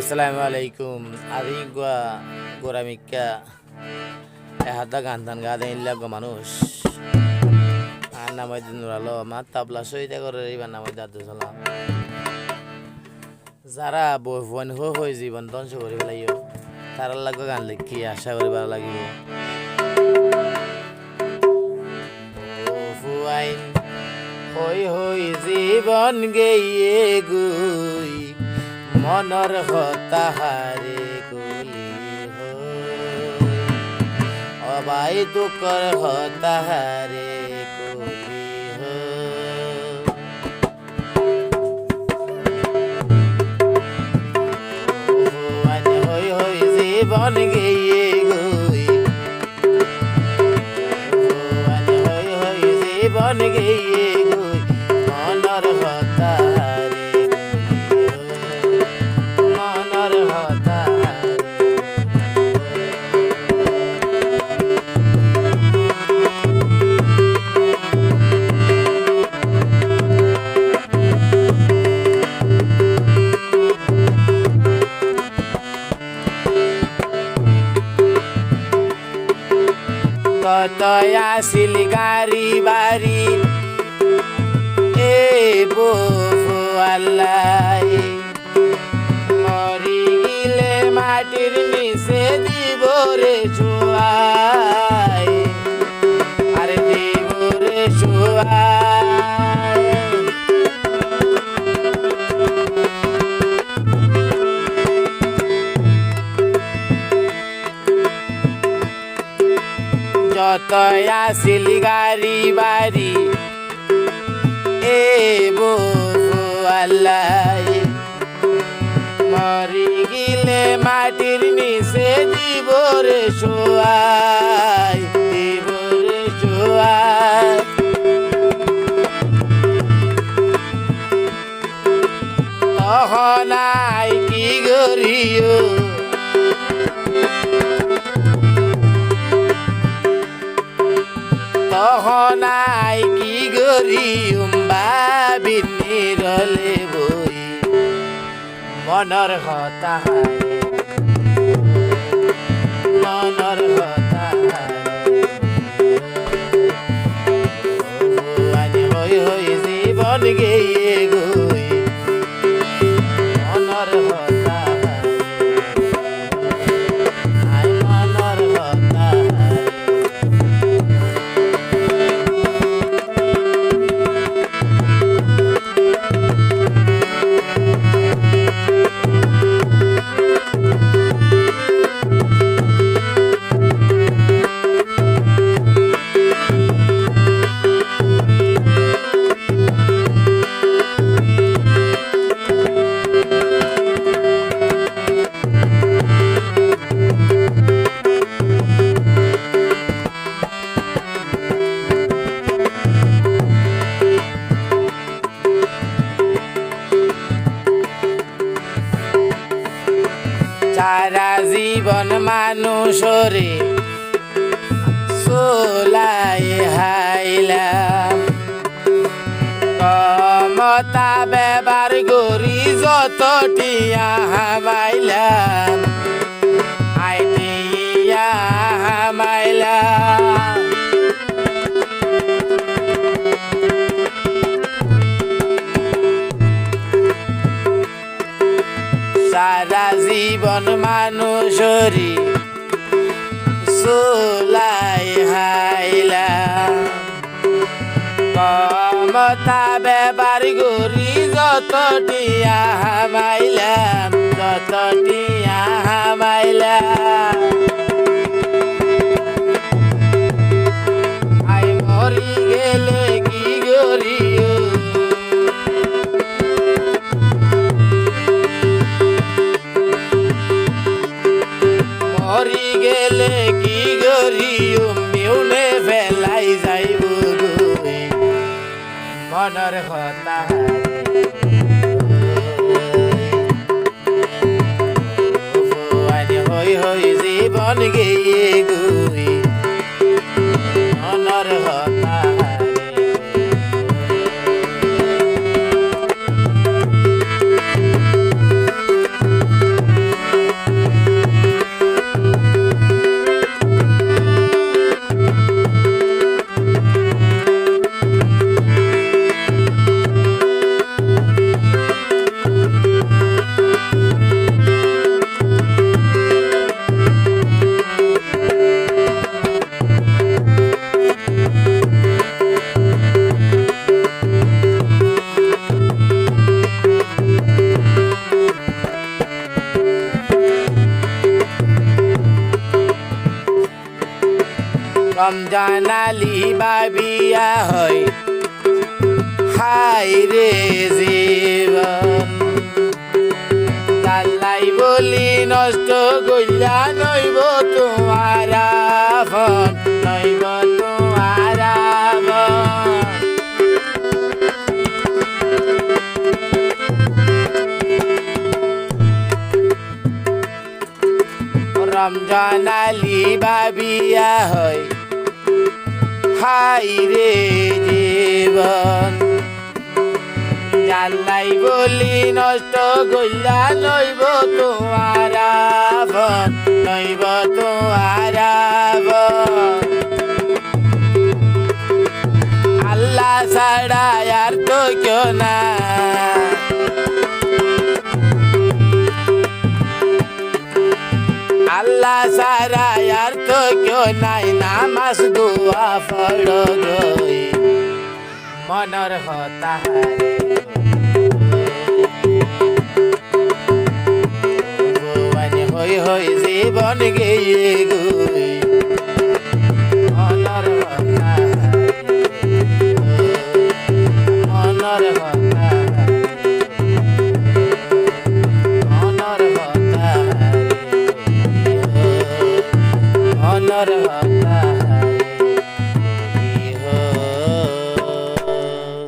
আসসালামু আলাইকুম। আদি গোয়া গোরামিকা এহাদা গান টান গা দেন লাগো মানুষ। আর নামাই দিন আলো, মা তাবলা সহিতা করে এইবার নামাই দাদু সালাম যারা বন হয়ে জীবন ধ্বংস করে পেলাইও তার লাগো গান লিখি, আশা করি ভালো লাগিব। হই হই জীবন গেয়ে গুই। মনৰ হতাহাৰে গলি অবাই দুকৰ হতাহাৰে গলি হৈ। হৈ জীৱন গেয়ে গৈ। হৈ হৈ জীৱন গেয়ে কত আসিল গাড়ি বাড়ি এ বউ আল্লাহ মরি গিলে মাটির নিচে দিব রে চুয়াই যত আসিল গাড়ি বাড়ি। এ বউ আল্লাহ, মরি গিলে মাটির নিচে দিব রে শোয়াই দিব রে শোয়াই তখন কি গরিও সহনাই কি গৰি গৰিম বাবিনিৰলে বৈ মনৰ হতাশাই মনৰ হতাশাই হৈ হৈ জীৱনগে মানুষরে সোলাই হাইলাম কমতা বেবার গরি যত টিয়া হামাইলাম আইটিয়া হামাইলাম সারা জীবন মানুষরি সোলাই হাইলা। কমতা বেবার গরি যত টিয়া হামাইলাম যত টিয়া হামাইলাম আই মরি গেলে কি গরিও মরি গেলে মিউনে ফেলাই যাইব মনৰ কথা রমজান আলী বাবিয়া হয়। হাই রে জীবন। বলি নষ্ট কইলা নইব তোমার ফোন রমজান আলী বাবিয়া হয় হাই রে জীবন। জাল্লাই বলি নষ্ট গইলা নইব তোমার নইব তোমার। আল্লাহ ছাড়া আর তো কেউ না আল্লাহ সারা আর তো কেউ নাই। নামাজ, দুয়া পড়ো গই মনর হতাহারে হই হই জীবন গেয়ে গই